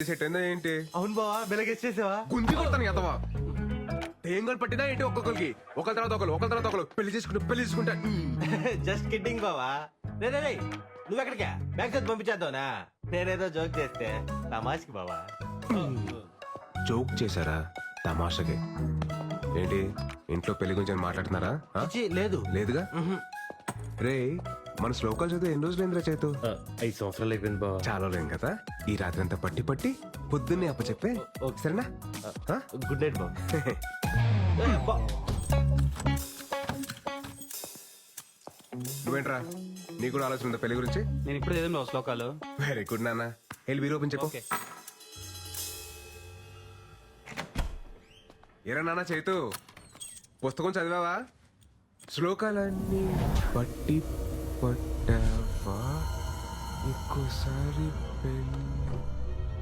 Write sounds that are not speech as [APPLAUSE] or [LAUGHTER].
Set అయిందా ఏంటి? అవును బావా వెలగేసేసావా గుంజి కొడతాను ఎంతవా తేంగలు పట్టినా ఏంటి ఒక్కొక్కరికి ఒకరి తర్వాత ఒకరు ఒకరి తర్వాత ఒకరు పెళ్ళి చేసుకుంటూ పెళ్ళి చేసుకుంటా. జస్ట్ కిడ్డింగ్ బావా. రే రే రే నువ్వు ఎక్కడికా? బ్యాంక్ చదివి పంపించేద్దావునా నేనేదో జోక్ చేస్తే తమాష్కి బావా. జోక్ చేశారా? తమాషకి. ఏంటి? ఇంట్లో పెళ్ళి గురించి మాట్లాడుతున్నారా? ఆ? లేదు. లేదుగా? రే మన శ్లోకాలు చదివి ఎన్ని రోజులు ఏంద్రా చేతు? ఐదు సంవత్సరాలు అయిపోయింది బావ. చాలా లేం కదా? ఈ రాత్రి అంతా పట్టి పట్టి పొద్దున్నే అప్ప చెప్పే సరేనా? ఆ? గుడ్ నైట్ బావ. [LAUGHS] ఏ, బా- నువ్వేంట్రా? నీకు కూడా ఆలోచన ఉందా పెళ్ళి గురించి? నేను ఇప్పుడు చదివిన శ్లోకాలు. వెరీ గుడ్ నాన్న. వెళ్ళి వీరు ఓపెన్ చెప్పు. ఓకే. ఏరా నాన్న చేతు? పుస్తకం చదివావా? శ్లోకాలన్నీ పట్టి పట్టావా ఇంకోసారి పెళ్ళి